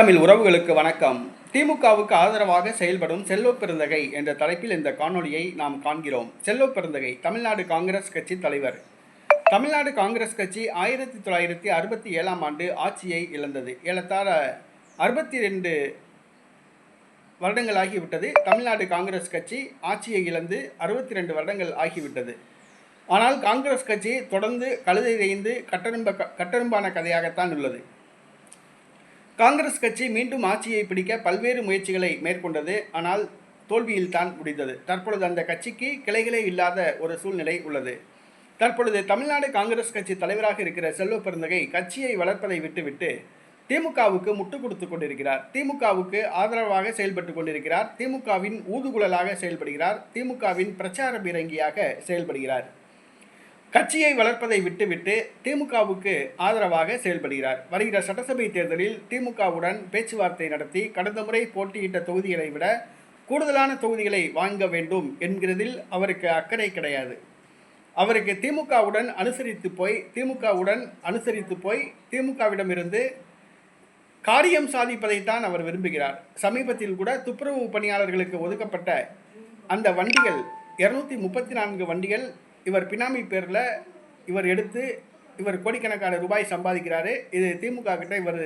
தமிழ் உறவுகளுக்கு வணக்கம். திமுகவுக்கு ஆதரவாக செயல்படும் செல்வ பெருந்தகை என்ற தலைப்பில் இந்த காணொளியை நாம் காண்கிறோம். செல்வ பெருந்தகை தமிழ்நாடு காங்கிரஸ் கட்சி தலைவர். தமிழ்நாடு காங்கிரஸ் கட்சி ஆயிரத்தி தொள்ளாயிரத்தி அறுபத்தி ஏழாம் ஆண்டு ஆட்சியை இழந்தது. ஏறத்தாழ அறுபத்தி ரெண்டு வருடங்கள் ஆகிவிட்டது தமிழ்நாடு காங்கிரஸ் கட்சி ஆட்சியை இழந்து அறுபத்தி ரெண்டு வருடங்கள் ஆகிவிட்டது. ஆனால் காங்கிரஸ் கட்சி தொடர்ந்து கழுதை தேய்ந்து கட்டரும்ப கட்டெரும்பான கதையாகத்தான் உள்ளது. காங்கிரஸ் கட்சி மீண்டும் ஆட்சியை பிடிக்க பல்வேறு முயற்சிகளை மேற்கொண்டது. ஆனால் தோல்வியில் தான் முடிந்தது. தற்பொழுது அந்த கட்சிக்கு கிளைகளே இல்லாத ஒரு சூழ்நிலை உள்ளது. தற்பொழுது தமிழ்நாடு காங்கிரஸ் கட்சி தலைவராக இருக்கிற செல்வ பெருந்தகை கட்சியை வளர்ப்பதை விட்டுவிட்டு திமுகவுக்கு முட்டு கொடுத்து கொண்டிருக்கிறார். திமுகவுக்கு ஆதரவாக செயல்பட்டு கொண்டிருக்கிறார். திமுகவின் ஊதுகுழலாக செயல்படுகிறார். திமுகவின் பிரச்சார பீரங்கியாக செயல்படுகிறார். கட்சியை வளர்ப்பதை விட்டுவிட்டு திமுகவுக்கு ஆதரவாக செயல்படுகிறார். வருகிற சட்டசபை தேர்தலில் திமுகவுடன் பேச்சுவார்த்தை நடத்தி கடந்த முறை போட்டியிட்ட தொகுதிகளை விட கூடுதலான தொகுதிகளை வாங்க வேண்டும் என்கிறதில் அவருக்கு அக்கறை கிடையாது. அவருக்கு திமுகவுடன் அனுசரித்து போய் திமுகவுடன் அனுசரித்து போய் திமுகவிடமிருந்து காரியம் சாதிப்பதைத்தான் அவர் விரும்புகிறார். சமீபத்தில் கூட துப்புரவு பணியாளர்களுக்கு ஒதுக்கப்பட்ட அந்த வண்டிகள் இருநூத்தி முப்பத்தி நான்கு வண்டிகள் இவர் பினாமி பேரில் இவர் எடுத்து இவர் கோடிக்கணக்கான ரூபாய் சம்பாதிக்கிறாரு. இது திமுக கிட்ட இவர்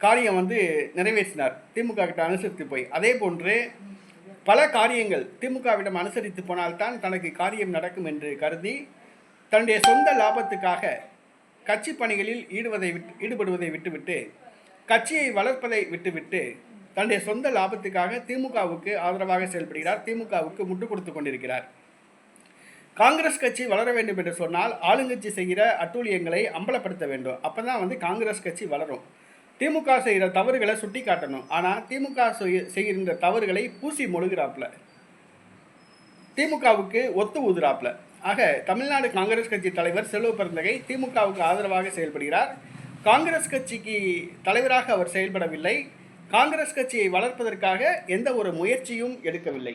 காரியம் வந்து நிறைவேற்றினார். திமுக கிட்ட அனுசரித்து போய். அதே போன்று பல காரியங்கள் திமுகவிடம் அனுசரித்து போனால்தான் தனக்கு காரியம் நடக்கும் என்று கருதி தன்னுடைய சொந்த லாபத்துக்காக கட்சி பணிகளில் ஈடுவதை விட்டு ஈடுபடுவதை விட்டுவிட்டு கட்சியை வளர்ப்பதை விட்டுவிட்டு தன்னுடைய சொந்த லாபத்துக்காக திமுகவுக்கு ஆதரவாக செயல்படுகிறார். திமுகவுக்கு முட்டு கொடுத்து கொண்டிருக்கிறார். காங்கிரஸ் கட்சி வளர வேண்டும் என்று சொன்னால் ஆளுங்கட்சி செய்கிற அட்டூழியங்களை அம்பலப்படுத்த வேண்டும். அப்போ தான் வந்து காங்கிரஸ் கட்சி வளரும். திமுக செய்கிற தவறுகளை சுட்டி காட்டணும் ஆனால் திமுக செய்கின்ற தவறுகளை பூசி மொழுகிறாப்புல. திமுகவுக்கு ஒத்து ஊதுறாப்புல. ஆக தமிழ்நாடு காங்கிரஸ் கட்சி தலைவர் செல்வ பிறந்தகை திமுகவுக்கு ஆதரவாக செயல்படுகிறார். காங்கிரஸ் கட்சிக்கு தலைவராக அவர் செயல்படவில்லை. காங்கிரஸ் கட்சியை வளர்ப்பதற்காக எந்த ஒரு முயற்சியும் எடுக்கவில்லை.